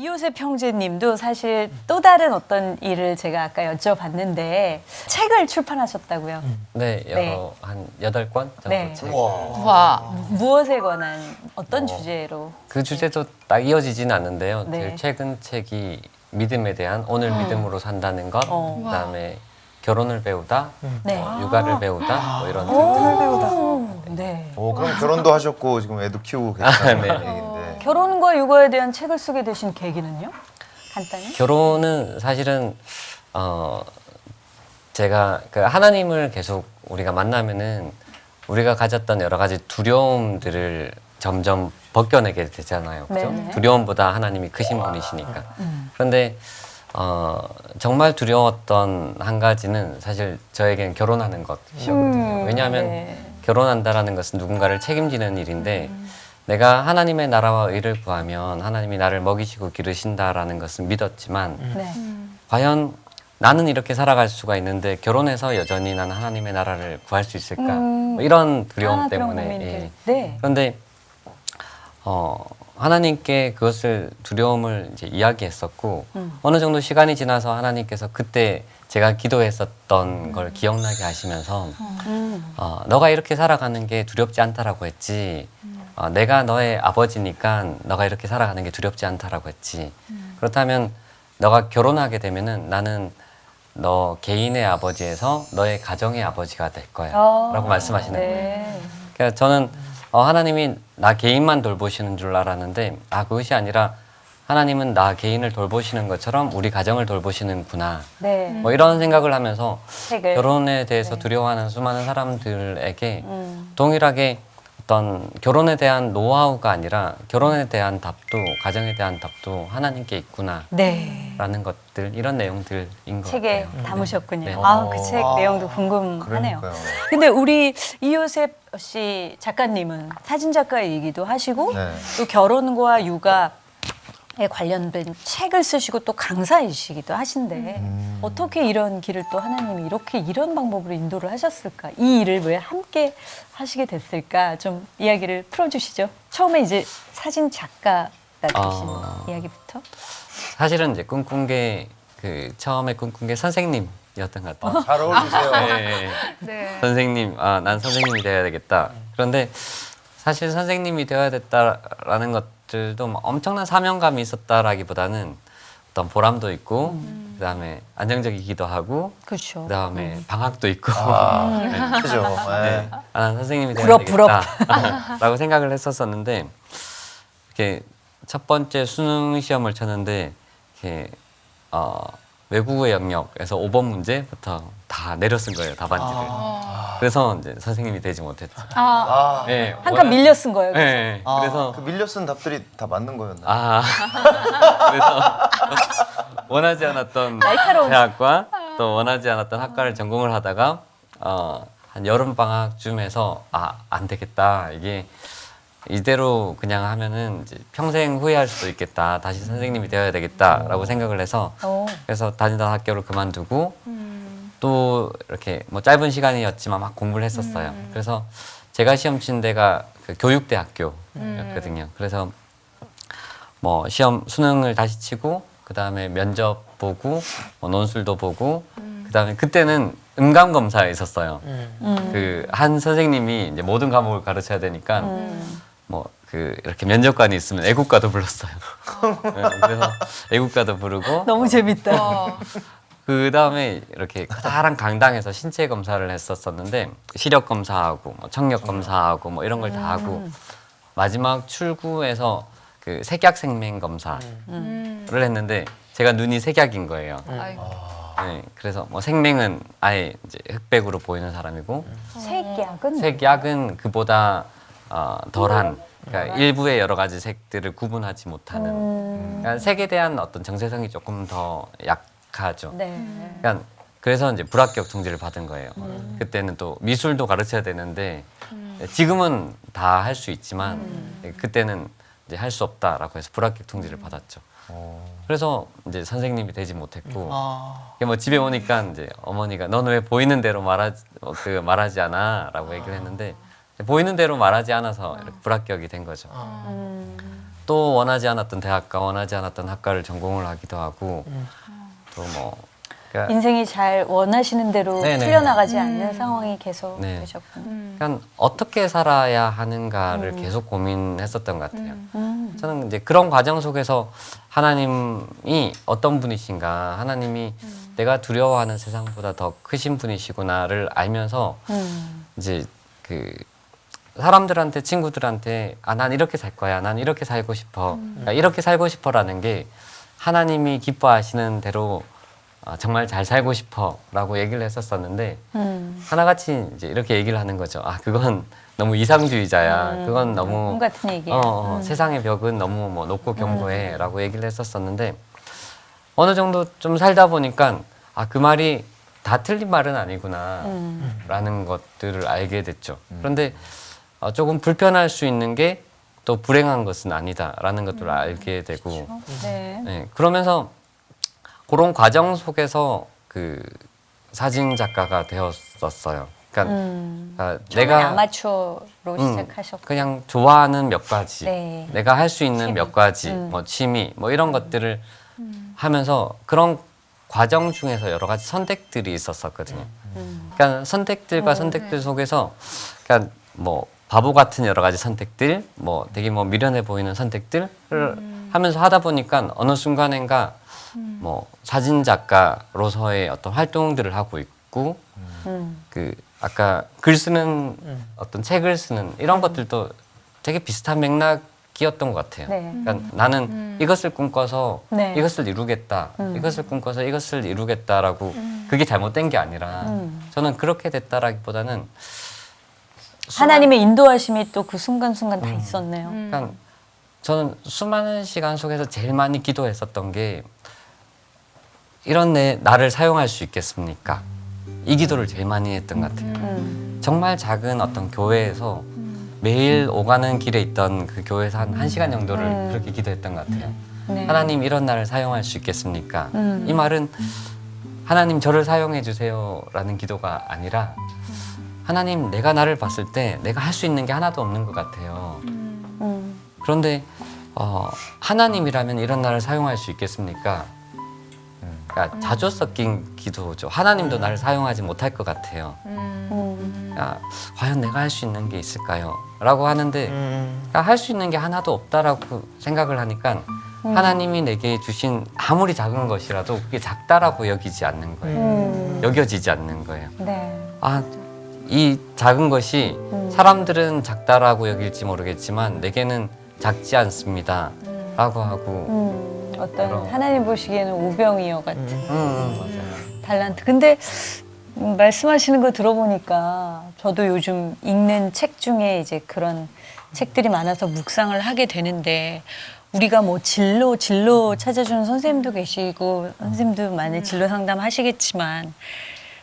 이요셉 형제님도 사실 또 다른 어떤 일을 제가 아까 여쭤봤는데 책을 출판하셨다고요. 네, 여러 네. 한 여덟 권 정도 네. 책. 와. 무엇에 관한 어떤 어. 주제로? 그 주제도 딱 이어지진 않는데요. 네. 제일 최근 책이 믿음에 대한 오늘 믿음으로 산다는 것, 어. 그다음에 결혼을 배우다, 네. 뭐 육아를 배우다, 뭐 이런 오, 네. 오, 그럼 결혼도 하셨고 지금 애도 키우고 계시다는 네. 결혼과 육아에 대한 책을 쓰게 되신 계기는요? 간단히? 결혼은 사실은 어 제가 그 하나님을 계속 우리가 만나면은 우리가 가졌던 여러 가지 두려움들을 점점 벗겨내게 되잖아요. 그죠? 네네. 두려움보다 하나님이 크신 분이시니까. 음. 그런데 어 정말 두려웠던 한 가지는 사실 저에겐 결혼하는 것이었거든요. 음, 왜냐하면 네. 결혼한다라는 것은 누군가를 책임지는 일인데 내가 하나님의 나라와 의를 구하면 하나님이 나를 먹이시고 기르신다라는 것은 믿었지만 네. 과연 나는 이렇게 살아갈 수가 있는데 결혼해서 여전히 나는 하나님의 나라를 구할 수 있을까 음. 뭐 이런 두려움 아, 그런 때문에 고민들. 예. 네. 그런데 어 하나님께 그것을 두려움을 이제 이야기했었고 음. 어느 정도 시간이 지나서 하나님께서 그때 제가 기도했었던 걸 기억나게 하시면서 음. 어, 너가 이렇게 살아가는 게 두렵지 않다라고 했지. 어, 내가 너의 아버지니까 너가 이렇게 살아가는 게 두렵지 않다라고 했지. 그렇다면 너가 결혼하게 되면은 나는 너 개인의 아버지에서 너의 가정의 아버지가 될 거야. 아, 라고 말씀하시는 거예요. 네. 그러니까 저는 어, 하나님이 나 개인만 돌보시는 줄 알았는데 아 그것이 아니라 하나님은 나 개인을 돌보시는 것처럼 우리 가정을 돌보시는구나. 네. 뭐 이런 생각을 하면서 책을. 결혼에 대해서 네. 두려워하는 수많은 사람들에게 음. 동일하게 어떤 결혼에 대한 노하우가 아니라 결혼에 대한 답도 가정에 대한 답도 하나님께 있구나라는 네. 것들 이런 내용들인 것 책에 같아요. 담으셨군요. 네. 아, 그 책 아, 내용도 궁금하네요. 그러니까요. 근데 우리 이요셉 씨 작가님은 사진 작가이기도 하시고 네. 또 결혼과 육아에 관련된 책을 쓰시고 또 강사이시기도 하신데 음. 어떻게 이런 길을 또 하나님이 이렇게 이런 방법으로 인도를 하셨을까? 이 일을 왜 함께 하시게 됐을까? 좀 이야기를 풀어주시죠. 처음에 이제 사진 작가가 되신 아. 이야기부터. 사실은 이제 꿈꾼 게 그 처음에 꿈꾼 게 선생님 이었던 것 같아요. 잘 어울리세요. 네. 네. 선생님, 아, 난 선생님이 되어야 되겠다. 그런데 사실 선생님이 되어야 됐다라는 것 들도 막 엄청난 사명감이 있었다라기보다는 어떤 보람도 있고, 그다음에 안정적이기도 하고, 그렇죠. 그다음에 방학도 있고, 아, 그죠. 네. 네. 아, 난 선생님이 부럽, 부럽. 되겠다라고 생각을 했었었는데, 이렇게 첫 번째 수능 시험을 쳤는데, 이렇게 어, 외국어 영역에서 5번 문제부터 다 내려 쓴 거예요 답안지를. 그래서 이제 선생님이 되지 못했죠. 아, 아, 네, 한칸 밀려 쓴 거예요. 네, 네. 아, 그래서 그 밀려 쓴 답들이 다 맞는 거였나 요? 아 그래서 원하지 않았던 날카로운 대학과 또 원하지 않았던 학과를 전공을 하다가 어, 한 여름 방학쯤에서 아 안 되겠다 이게 이대로 그냥 하면은 이제 평생 후회할 수도 있겠다 다시 선생님이 되어야 되겠다라고 생각을 해서 어. 그래서 다니던 학교를 그만두고 또 이렇게 뭐 짧은 시간이었지만 막 공부를 했었어요. 그래서 제가 시험 친 데가 그 교육대학교였거든요. 그래서 뭐 시험 수능을 다시 치고 그 다음에 면접 보고 뭐 논술도 보고 그 다음에 그때는 음감 검사에 있었어요. 음. 그 한 선생님이 이제 모든 과목을 가르쳐야 되니까 음. 뭐 그 이렇게 면접관이 있으면 애국가도 불렀어요. 네, 그래서 애국가도 부르고 너무 재밌다. 어. 그 다음에 이렇게 커다란 강당에서 신체 검사를 했었었는데 시력 검사하고 뭐 청력 검사하고 뭐 이런 걸 다 하고 마지막 출구에서 그 색약 생명 검사를 음. 했는데 제가 눈이 색약인 거예요. 아이고. 네, 그래서 뭐 생명은 아예 이제 흑백으로 보이는 사람이고 색약은 색약은 그보다 어, 덜한 그러니까 일부의 여러 가지 색들을 구분하지 못하는 음. 그러니까 색에 대한 어떤 정체성이 조금 더 약하죠. 네. 그러니까 그래서 이제 불합격 통지를 받은 거예요. 그때는 또 미술도 가르쳐야 되는데 지금은 다 할 수 있지만 그때는 이제 할 수 없다라고 해서 불합격 통지를 받았죠. 어. 그래서 이제 선생님이 되지 못했고 아, 뭐 집에 오니까 이제 어머니가 너는 왜 보이는 대로 말하지 어, 그 말하지 않아라고 얘기를 했는데 보이는 대로 말하지 않아서 이렇게 불합격이 된 거죠. 음. 또 원하지 않았던 대학과 원하지 않았던 학과를 전공을 하기도 하고 또 뭐 그러니까, 인생이 잘 원하시는 대로 네네. 풀려나가지 않는 상황이 계속 네. 되셨군요. 그러니까 어떻게 살아야 하는가를 계속 고민했었던 것 같아요. 음. 저는 이제 그런 과정 속에서 하나님이 어떤 분이신가, 하나님이 내가 두려워하는 세상보다 더 크신 분이시구나를 알면서 음. 이제 그 사람들한테 친구들한테 아 난 이렇게 살 거야, 난 이렇게 살고 싶어, 그러니까 이렇게 살고 싶어라는 게 하나님이 기뻐하시는 대로 아, 정말 잘 살고 싶어라고 얘기를 했었었는데 음. 하나같이 이제 이렇게 얘기를 하는 거죠. 아 그건 너무 이상주의자야. 음. 그건 너무 꿈 같은 얘기야. 어, 어, 음. 세상의 벽은 너무 뭐 높고 견고해라고 얘기를 했었었는데 어느 정도 좀 살다 보니까 아 그 말이 다 틀린 말은 아니구나라는 음. 것들을 알게 됐죠. 그런데 어, 조금 불편할 수 있는 게 또 불행한 것은 아니다라는 것들을 알게 되고 네. 네, 그러면서 그런 과정 속에서 그 사진 작가가 되었었어요. 그러니까 음. 그러니까 처음에 내가 아마추어로 음, 시작하셨고. 그냥 좋아하는 몇 가지, 네. 내가 할 수 있는 취미. 몇 가지, 음. 뭐 취미, 뭐 이런 것들을 하면서 그런 과정 중에서 여러 가지 선택들이 있었었거든요. 음. 그러니까 선택들과 선택들 속에서 그러니까 뭐 바보 같은 여러 가지 선택들, 뭐 되게 뭐 미련해 보이는 선택들을 하면서 하다 보니까 어느 순간엔가 뭐 사진 작가로서의 어떤 활동들을 하고 있고 음. 그 아까 글 쓰는 어떤 책을 쓰는 이런 것들도 되게 비슷한 맥락이었던 것 같아요. 네. 그러니까 나는 이것을 꿈꿔서 네. 이것을 이루겠다. 음. 이것을 꿈꿔서 이것을 이루겠다라고 그게 잘못된 게 아니라 음. 저는 그렇게 됐다라기보다는 하나님의 인도하심이 또 그 순간순간 다 있었네요. 그러니까 저는 수많은 시간 속에서 제일 많이 기도했었던 게 이런 내 나를 사용할 수 있겠습니까? 이 기도를 제일 많이 했던 것 같아요. 음. 정말 작은 어떤 교회에서 매일 오가는 길에 있던 그 교회에서 한 1시간 정도를 음. 그렇게 기도했던 것 같아요. 네. 하나님 이런 나를 사용할 수 있겠습니까? 음. 이 말은 하나님 저를 사용해 주세요라는 기도가 아니라 하나님 내가 나를 봤을 때 내가 할 수 있는 게 하나도 없는 것 같아요. 음. 그런데 어, 하나님이라면 이런 나를 사용할 수 있겠습니까? 그러니까 자주 섞인 기도죠. 하나님도 나를 사용하지 못할 것 같아요. 음. 야, 과연 내가 할 수 있는 게 있을까요? 라고 하는데 음. 할수 있는 게 하나도 없다라고 생각을 하니까 하나님이 내게 주신 아무리 작은 것이라도 그게 작다라고 여기지 않는 거예요. 음. 여겨지지 않는 거예요. 네. 아, 이 작은 것이 음. 사람들은 작다라고 여길지 모르겠지만 내게는 작지 않습니다. 라고 하고 음. 어떤 그럼. 하나님 보시기에는 우병이어 같은 음, 음, 맞아요. 달란트. 근데 음, 말씀하시는 거 들어보니까 저도 요즘 읽는 책 중에 이제 그런 책들이 많아서 묵상을 하게 되는데 우리가 뭐 진로 진로 찾아주는 선생님도 계시고 선생님도 많이 진로 상담 하시겠지만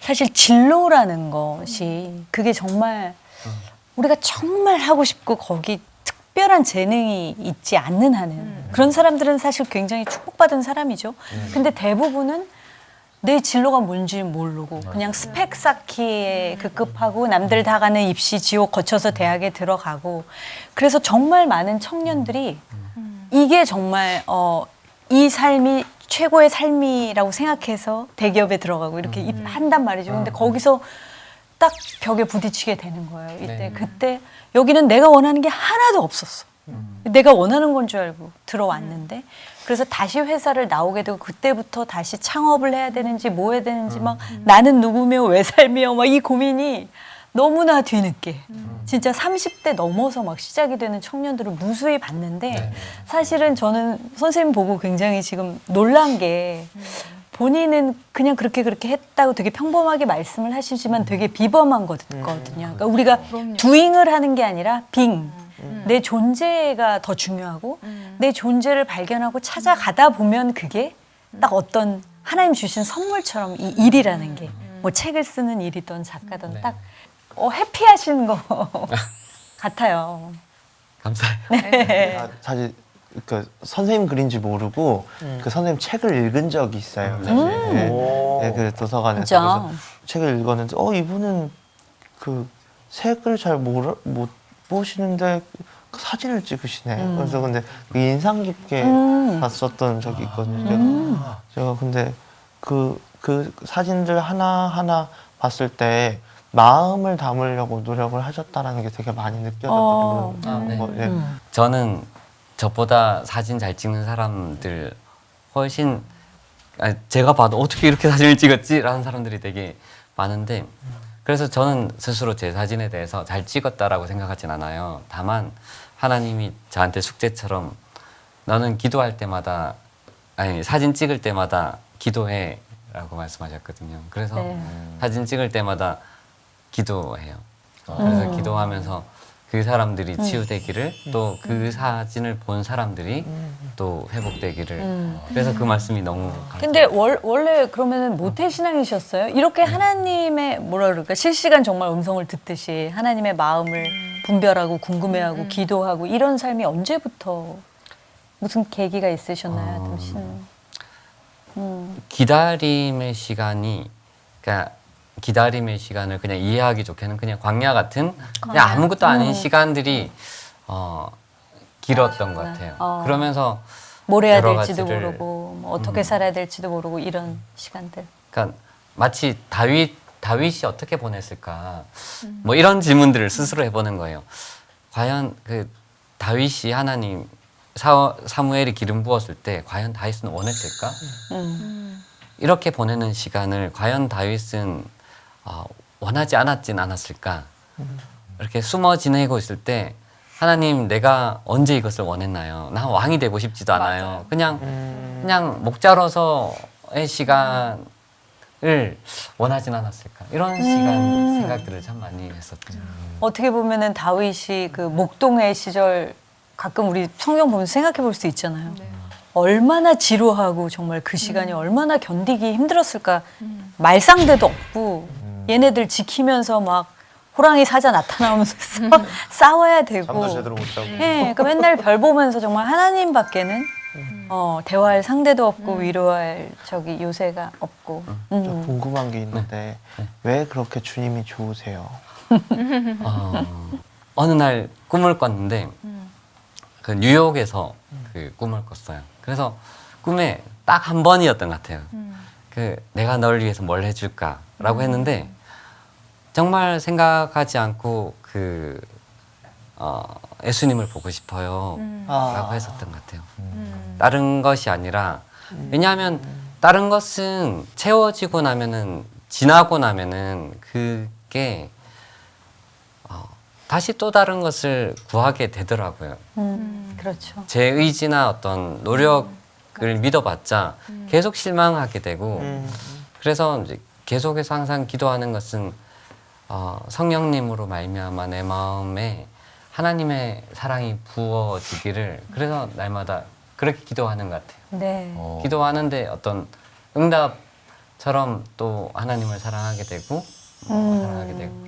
사실 진로라는 것이 그게 정말 우리가 정말 하고 싶고 거기 특별한 재능이 있지 않는 한은 그런 사람들은 사실 굉장히 축복받은 사람이죠. 근데 대부분은 내 진로가 뭔지 모르고 그냥 스펙 쌓기에 급급하고 남들 다 가는 입시 지옥 거쳐서 대학에 들어가고 그래서 정말 많은 청년들이 이게 정말 어, 이 삶이 최고의 삶이라고 생각해서 대기업에 들어가고 이렇게 입- 한단 말이죠. 근데 거기서 딱 벽에 부딪히게 되는 거예요. 이때 네. 그때 여기는 내가 원하는 게 하나도 없었어. 내가 원하는 건 줄 알고 들어왔는데 그래서 다시 회사를 나오게 되고 그때부터 다시 창업을 해야 되는지 뭐 해야 되는지 막 나는 누구며 왜 살며 막이 고민이 너무나 뒤늦게. 진짜 30대 넘어서 막 시작이 되는 청년들을 무수히 봤는데 사실은 저는 선생님 보고 굉장히 지금 놀란 게 본인은 그냥 그렇게 그렇게 했다고 되게 평범하게 말씀을 하시지만 되게 비범한 거거든요. 그러니까 우리가 두잉을 하는 게 아니라 빙. 내 존재가 더 중요하고 내 존재를 발견하고 찾아가다 보면 그게 딱 어떤 하나님 주신 선물처럼 이 일이라는 게 뭐 책을 쓰는 일이든 작가든 네. 딱 어, 해피하신 거 같아요. 감사해요. 네. 아, 사실 그 선생님 그린지 모르고 그 선생님 책을 읽은 적이 있어요. 사실. 네. 네, 그 도서관에서 진짜? 그래서 책을 읽었는데 어 이분은 그 색을 잘 모르, 못 보시는데 그 사진을 찍으시네. 그래서 근데 그 인상 깊게 음. 봤었던 적이 있거든요. 제가, 제가 근데 그, 그 사진들 하나 하나 봤을 때 마음을 담으려고 노력을 하셨다라는 게 되게 많이 느껴졌거든요. 어. 아, 네. 뭐, 예. 저는 저보다 사진 잘 찍는 사람들 훨씬 아니, 제가 봐도 어떻게 이렇게 사진을 찍었지라는 사람들이 되게 많은데 그래서 저는 스스로 제 사진에 대해서 잘 찍었다라고 생각하진 않아요. 다만 하나님이 저한테 숙제처럼 너는 기도할 때마다 아니 사진 찍을 때마다 기도해라고 말씀하셨거든요. 그래서 네. 사진 찍을 때마다 기도해요. 그래서 기도하면서 그 사람들이 치유되기를 또 그 사진을 본 사람들이 또 회복되기를 음. 그래서 그 말씀이 너무 근데 월, 원래 그러면은 모태 신앙이셨어요? 이렇게 하나님의 뭐라 그럴까 실시간 정말 음성을 듣듯이 하나님의 마음을 분별하고 궁금해하고 기도하고 이런 삶이 언제부터 무슨 계기가 있으셨나요, 어. 아담 씨는? 음. 기다림의 시간이 그러니까 기다림의 시간을 그냥 이해하기 좋게는 그냥 광야 같은 그냥. 아무것도 아닌 음. 시간들이 어 길었던 것 그러시구나. 같아요. 어. 그러면서 뭘 해야 여러 될지도 가지를- 모르고 뭐 어떻게 음. 살아야 될지도 모르고 이런 시간들. 그러니까 마치 다윗 다윗이 어떻게 보냈을까 뭐 이런 질문들을 스스로 해보는 거예요. 과연 그 다윗이 하나님 사, 사무엘이 기름 부었을 때 과연 다윗은 원했을까? 음. 이렇게 보내는 시간을 과연 다윗은 어, 원하지 않았진 않았을까? 이렇게 숨어 지내고 있을 때 하나님 내가 언제 이것을 원했나요? 나 왕이 되고 싶지도 않아요. 그냥 음. 그냥 목자로서의 시간을 원하진 않았을까? 이런 시간 생각들을 참 많이 했었죠. 어떻게 보면은 다윗이 그 목동의 시절 가끔 우리 성경 보면서 생각해 볼 수 있잖아요. 얼마나 지루하고 정말 그 시간이 얼마나 견디기 힘들었을까. 말상대도 없고 얘네들 지키면서 막 호랑이 사자 나타나면서 싸- 싸워야 되고. 잠도 제대로 못 자고. 예, 그 맨날 별 보면서 정말 하나님밖에는 어, 대화할 상대도 없고 위로할 저기 요새가 없고. 저 음. 궁금한 게 있는데 왜 그렇게 주님이 좋으세요? 어, 어느 날 꿈을 꿨는데 그 뉴욕에서 그 꿈을 꿨어요. 그래서 꿈에 딱 한 번이었던 것 같아요. 그 내가 널 위해서 뭘 해줄까라고 했는데 정말 생각하지 않고 그 어, 예수님을 보고 싶어요라고 아. 했었던 것 같아요. 다른 것이 아니라 왜냐하면 다른 것은 채워지고 나면은 지나고 나면은 그게 어, 다시 또 다른 것을 구하게 되더라고요. 음, 그렇죠. 제 의지나 어떤 노력을 믿어봤자 계속 실망하게 되고 음. 그래서 이제 계속해서 항상 기도하는 것은 어, 성령님으로 말미암아 내 마음에 하나님의 사랑이 부어지기를 그래서 날마다 그렇게 기도하는 것 같아요. 네. 어. 기도하는데 어떤 응답처럼 또 하나님을 사랑하게 되고 어, 음. 사랑하게 되고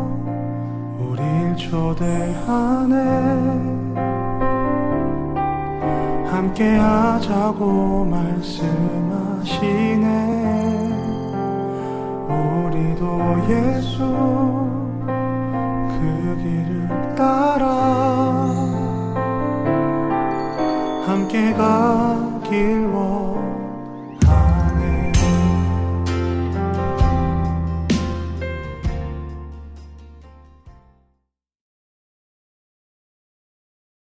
초대하네. 함께 하자고 말씀하시네. 우리도 예수 그 길을 따라 함께 가길 원